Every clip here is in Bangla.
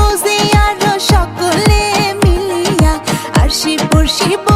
বোঝে আর সকলে মিলিয়া আর শিব শিব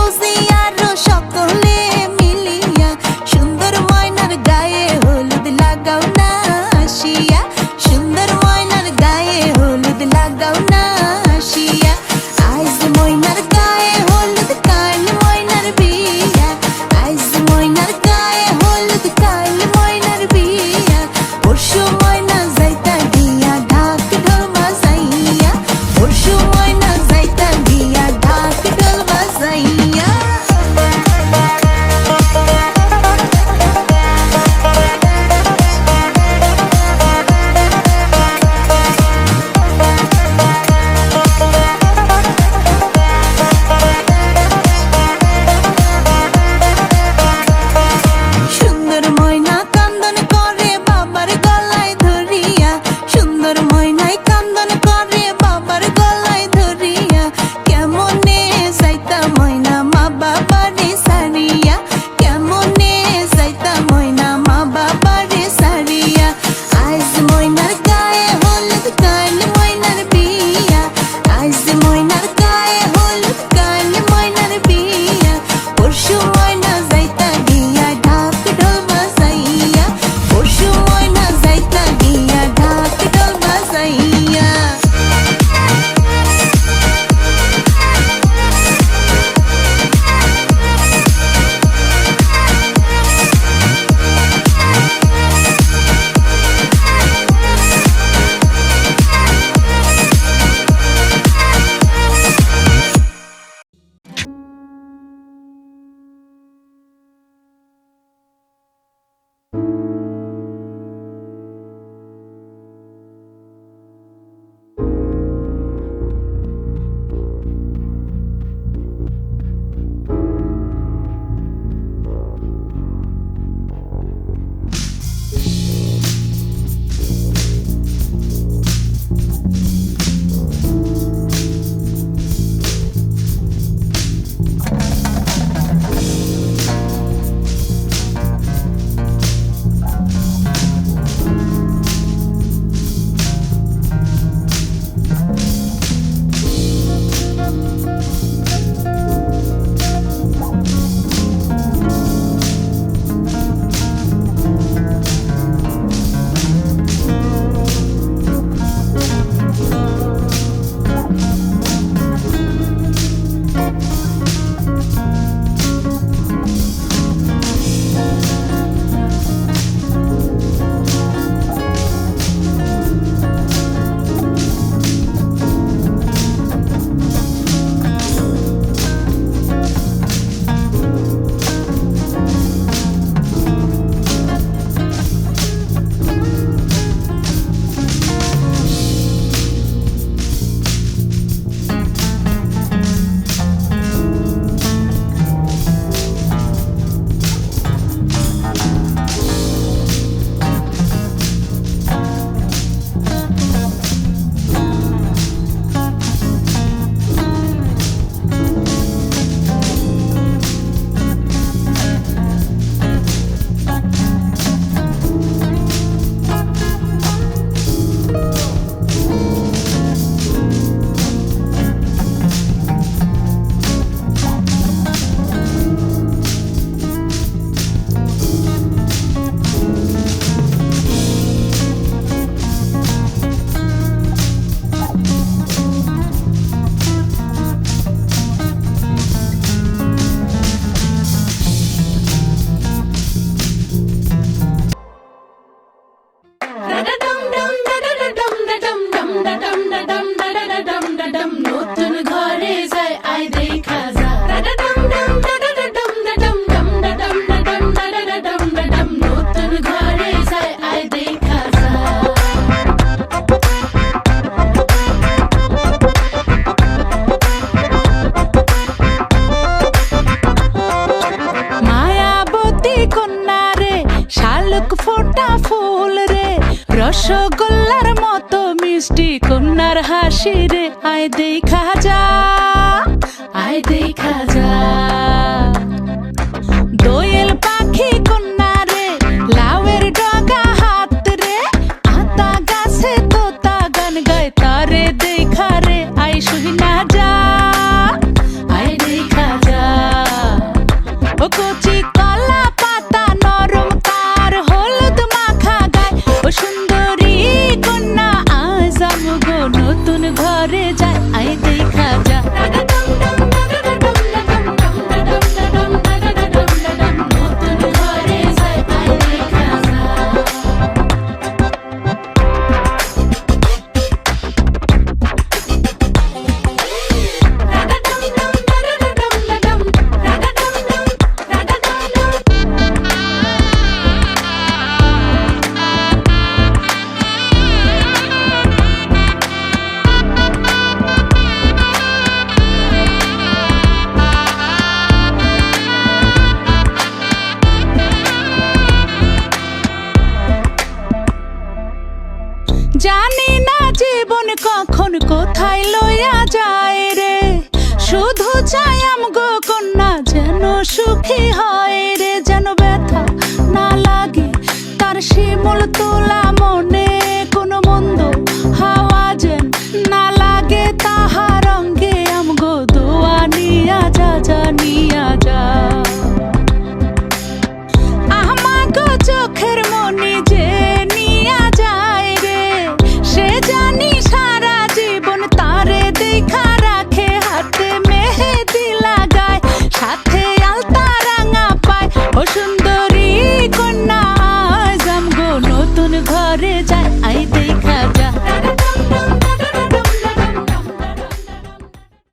dum dum. আসি রে আয় দেখা যা। আয় দেখা যা জানি না জীবন কখন কোথায় লইয়া যায় রে। শুধু চাই আমগো কন্যা যেন সুখী হয় রে। যেন ব্যথা না লাগে তার শিমুল তোলা মনে because